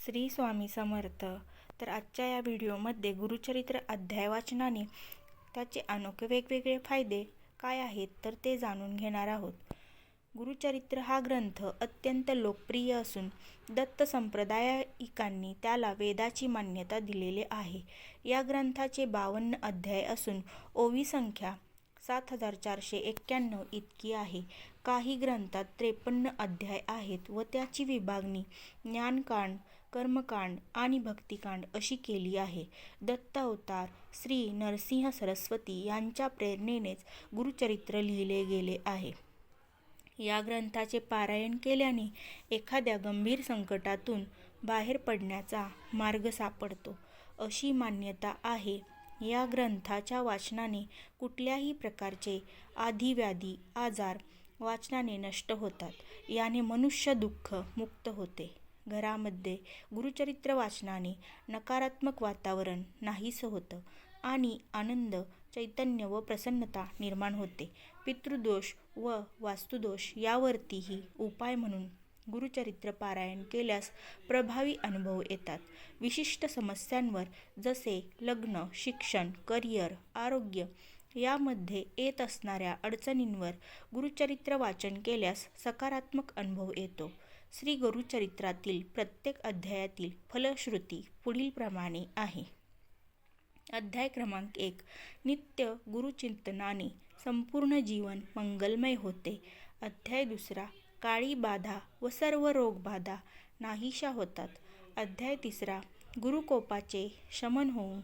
श्री स्वामी समर्थ. तर आजच्या या व्हिडिओमध्ये गुरुचरित्र अध्याय वाचनाने त्याचे अनोखे वेगवेगळे फायदे काय आहेत तर ते जाणून घेणार आहोत. गुरुचरित्र हा ग्रंथ अत्यंत लोकप्रिय असून दत्त संप्रदायिकांनी त्याला वेदाची मान्यता दिलेली आहे. या ग्रंथाचे बावन्न अध्याय असून ओवी संख्या सात हजार चारशे एक्क्याण्णव इतकी आहे. काही ग्रंथात त्रेपन्न अध्याय आहेत व त्याची विभागणी ज्ञानकांड कर्मकांड आणि भक्तिकांड अशी केली आहे. दत्तावतार श्री नरसिंह सरस्वती यांच्या प्रेरणेनेच गुरुचरित्र लिहिले गेले आहे. या ग्रंथाचे पारायण केल्याने एखाद्या गंभीर संकटातून बाहेर पडण्याचा मार्ग सापडतो. अशी मान्यता आहे. या ग्रंथाच्या वाचनाने कुठल्याही प्रकारचे आधिव्याधी आजार वाचनाने नष्ट होतात. याने मनुष्य दुःख मुक्त होते. घरामध्ये गुरुचरित्र वाचनाने नकारात्मक वातावरण नाहीसं होतं आणि आनंद चैतन्य व प्रसन्नता निर्माण होते. पितृदोष व वास्तुदोष यावरतीही उपाय म्हणून गुरुचरित्र पारायण केल्यास प्रभावी अनुभव येतात. विशिष्ट समस्यांवर जसे लग्न शिक्षण करिअर आरोग्य यामध्ये येत असणाऱ्या अडचणींवर गुरुचरित्र वाचन केल्यास सकारात्मक अनुभव येतो. श्री गुरुचरित्रातील प्रत्येक अध्यायातील फलश्रुती पुढीलप्रमाणे आहे. अध्याय क्रमांक एक. नित्य गुरुचिंतनाने संपूर्ण जीवन मंगलमय होते. अध्याय दुसरा. काळी बाधा व सर्व रोगबाधा नाहीशा होतात. अध्याय तिसरा. गुरुकोपाचे शमन होऊन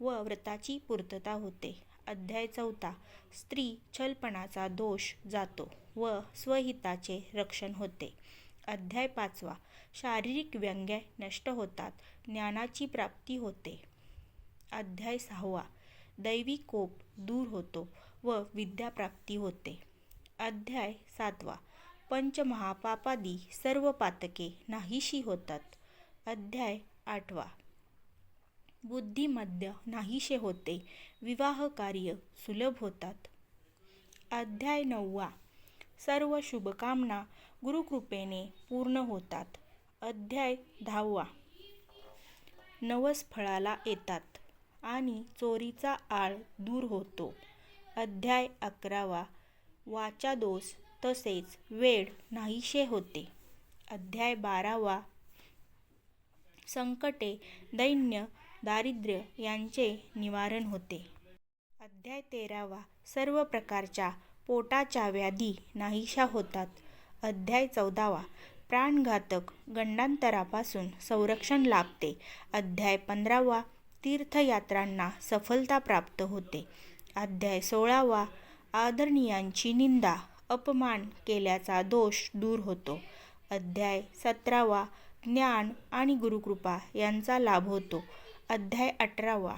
व व्रताची पूर्तता होते. अध्याय चौथा. स्त्री छलपणाचा दोष जातो व स्वहिताचे रक्षण होते. अध्याय पाचवा. शारीरिक व्यंग्य नष्ट होतात. ज्ञानाची प्राप्ती होते. अध्याय सहावा. दैवी कोप दूर होतो व विद्याप्राप्ती होते. अध्याय सातवा. पंचमहापापादी सर्व पातके नाहीशी होतात. अध्याय आठवा. बुद्धिमध्य नाहीशे होते. विवाह कार्य सुलभ होतात. अध्याय नववा. सर्व शुभकामना गुरुकृपेने पूर्ण होतात. अध्याय दहावा. नवस फळाला येतात आणि चोरीचा आळ दूर होतो. अध्याय अकरावा. वाचा दोष तसेच वेळ नाहीशे होते. अध्याय बारावा. संकटे दैन्य दारिद्र्य यांचे निवारण होते. अध्याय तेरावा. सर्व प्रकारच्या पोटाच्या व्याधी नाहीशा होतात. अध्याय चौदावा. प्राणघातक गंडांतरापासून संरक्षण लाभते. अध्याय पंधरावा. तीर्थयात्रांना सफलता प्राप्त होते. अध्याय सोळावा. आदरणीयांची निंदा अपमान केल्याचा दोष दूर होतो. अध्याय सतरावा. ज्ञान आणि गुरुकृपा यांचा लाभ होतो. अध्याय अठरावा.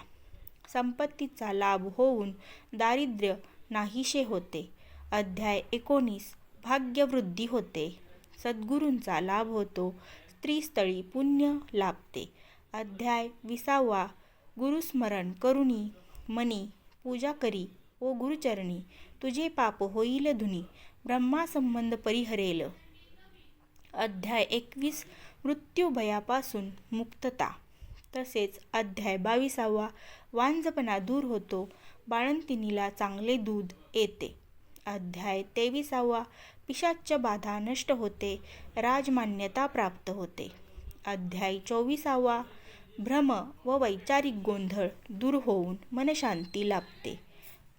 संपत्तीचा लाभ होऊन दारिद्र्य नाहीशे होते. अध्याय एकोणीस भाग्यवृद्धी होते. सद्गुरूंचा लाभ होतो. स्त्रीस्थळी पुण्य लाभते. अध्याय विसावा गुरुस्मरण करुणी मनी पूजा करी ओ गुरुचरणी तुझे पाप होईल धुनी ब्रह्मासंबंध परिहरेल. अध्याय एकवीस मृत्यूभयापासून मुक्तता. तसेच अध्याय बावीसावा वांजपणा दूर होतो. बाळंतिणीला चांगले दूध येते. अध्याय तेविसावा. पिशाच्च बाधा नष्ट होते. राजमान्यता प्राप्त होते. अध्याय चोवीसावा. भ्रम व वैचारिक गोंधळ दूर होऊन मनशांती लाभते.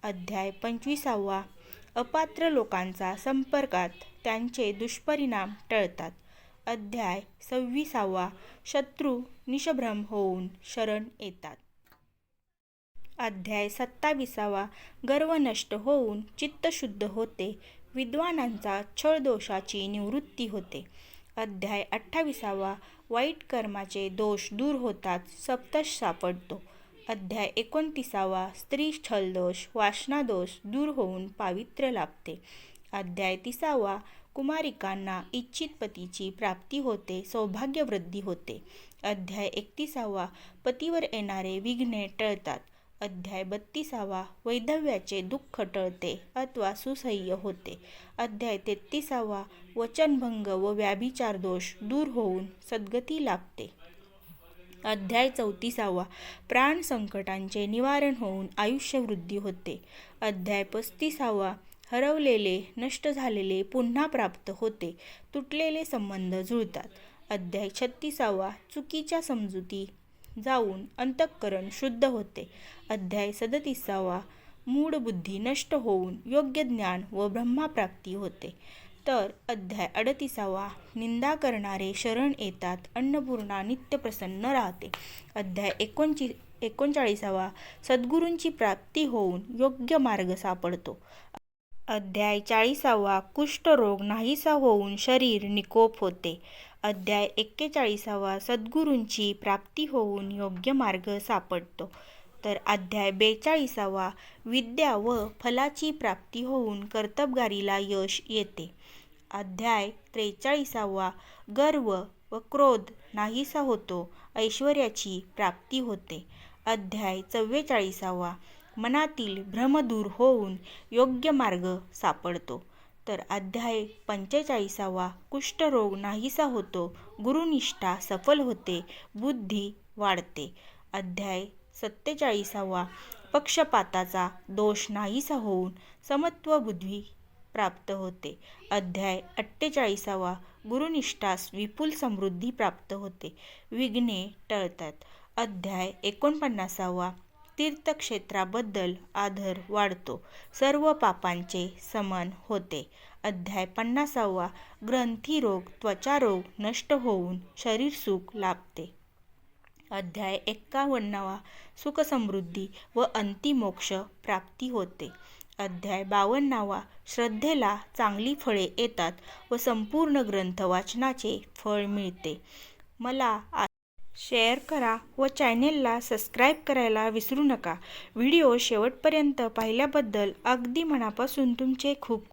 अध्याय पंचवीसावा. अपात्र लोकांचा संपर्कात त्यांचे दुष्परिणाम टळतात. अध्याय सव्वीसावा. शत्रू निशभ्रम होऊन शरण येतात. अध्याय सत्ताविसावा. गर्व नष्ट होऊन चित्त शुद्ध होते. विद्वानांचा छळदोषाची निवृत्ती होते. अध्याय अठ्ठाविसावा. वाईट कर्माचे दोष दूर होतात सप्तश सापडतो. अध्याय एकोणतीसावा. स्त्री छलदोष वासनादोष दूर होऊन पावित्र्य लाभते. अध्याय तिसावा. कुमारिकांना इच्छित पतीची प्राप्ती होते सौभाग्यवृद्धी होते. अध्याय एकतीसावा. पतीवर येणारे विघ्ने टळतात. अध्याय बत्तीसावा. वैधव्याचे दुःख टळते अथवा सुसह्य होते. अध्याय तेहतीसावा. वचनभंग व व्याभिचार दोष दूर होऊन सद्गती लाभते. अध्याय चौतीसावा. प्राण संकटांचे निवारण होऊन आयुष्य वृद्धी होते. अध्याय पस्तीसावा. हरवलेले नष्ट झालेले पुन्हा प्राप्त होते. तुटलेले संबंध जुळतात. अध्याय छत्तीसावा. चुकीच्या समजुती जाऊन अंतःकरण शुद्ध होते. अध्याय सदतीसावा. मूढ बुद्धी नष्ट होऊन योग्य ज्ञान व ब्रह्माप्राप्ती होते. तर अध्याय अडतीसावा. निंदा करणारे शरण येतात अन्नपूर्णा नित्य प्रसन्न राहते. अध्याय एकोणची एकोणचाळीसावा. सद्गुरूंची प्राप्ती होऊन योग्य मार्ग सापडतो. अध्याय चाळीसावा. कुष्ठरोग नाहीसा होऊन शरीर निकोप होते. अध्याय एक्केचाळीसावा सद्गुरूंची प्राप्ती होऊन योग्य मार्ग सापडतो. तर अध्याय बेचाळीसावा विद्या व फलाची प्राप्ती होऊन कर्तबगारीला यश येते. अध्याय त्रेचाळीसावा गर्व व क्रोध नाहीसा होतो ऐश्वर्याची प्राप्ती होते. अध्याय चव्वेचाळीसावा मनातील भ्रम दूर होऊन योग्य मार्ग सापडतो. तर अध्याय पंचेचाळीसावा. कुष्ठरोग नाहीसा होतो. गुरुनिष्ठा सफल होते. बुद्धी वाढते. अध्याय सत्तेचाळीसावा. पक्षपाताचा दोष नाहीसा होऊन समत्व बुद्धी प्राप्त होते. अध्याय अठ्ठेचाळीसावा. गुरुनिष्ठास विपुल समृद्धी प्राप्त होते. विघ्ने टळतात. अध्याय एकोणपन्नासावा. तीर्थक्षेत्राबद्दल आदर वाढतो. सर्व पापांचे समन होते. अध्याय पन्नासावा. ग्रंथीरोग त्वचारोग नष्ट होऊन शरीरसुख लाभते. अध्याय एक्कावन्नावा. सुखसमृद्धी व अंतिमोक्ष प्राप्ती होते. अध्याय बावन्नावा. श्रद्धेला चांगली फळे येतात व संपूर्ण ग्रंथ वाचनाचे फळ मिळते. मला शेअर करा व चॅनेलला सबस्क्राईब करायला विसरू नका. व्हिडिओ शेवटपर्यंत पाहिल्याबद्दल अगदी मनापासून तुमचे खूप